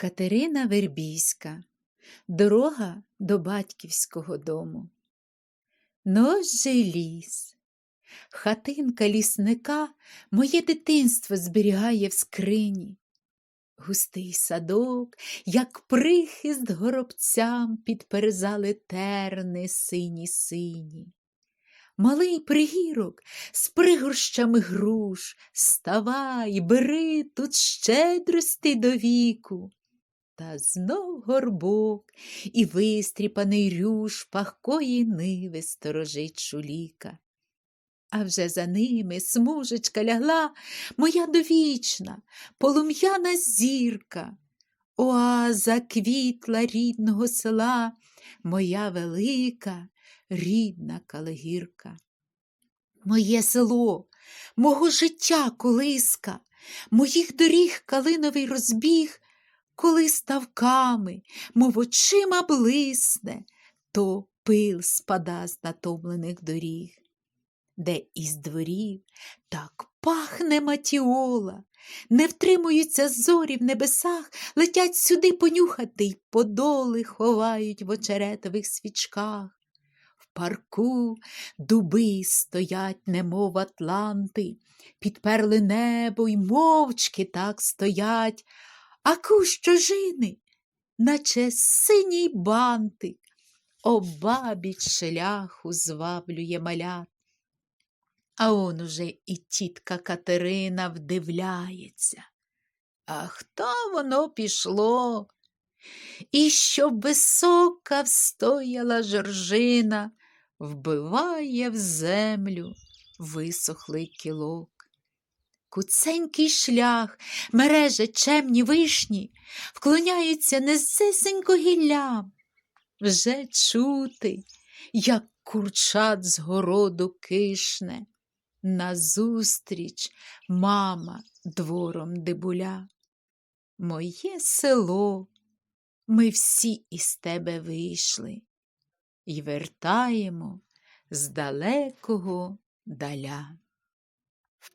Катерина Вербійська. Дорога до батьківського дому. Ну, же ліс. Хатинка лісника моє дитинство зберігає в скрині. Густий садок, як прихист горобцям, підперезали терни сині сині. Малий пригірок з пригорщами груш, ставай, бери тут щедрости до віку. Та знов горбок і вистріпаний рюш пахкої ниви сторожить шуліка. А вже за ними смужечка лягла моя довічна, полум'яна зірка, оаза квітла рідного села, моя велика рідна калегірка. Моє село, мого життя колиска, моїх доріг калиновий розбіг, коли ставками, мов очима блисне, то пил спада з натомлених доріг, де із дворів так пахне матіола, не втримуються зорі в небесах, летять сюди понюхати й подоли ховають в очеретових свічках. Парку дуби стоять, немов атланти, підперли небо й мовчки так стоять, а кущ чужини, наче синій бантик, обабіч шляху зваблює малят. А он уже і тітка Катерина вдивляється. А хто воно пішло? І щоб висока встояла жоржина, вбиває в землю висохлий кілок. Куценький шлях, мереже чемні вишні, вклоняються незисенько гіллям. Вже чути, як курчат з городу кишне. Назустріч мама двором дебуля. Моє село, ми всі із тебе вийшли й вертаємо з далекого даля.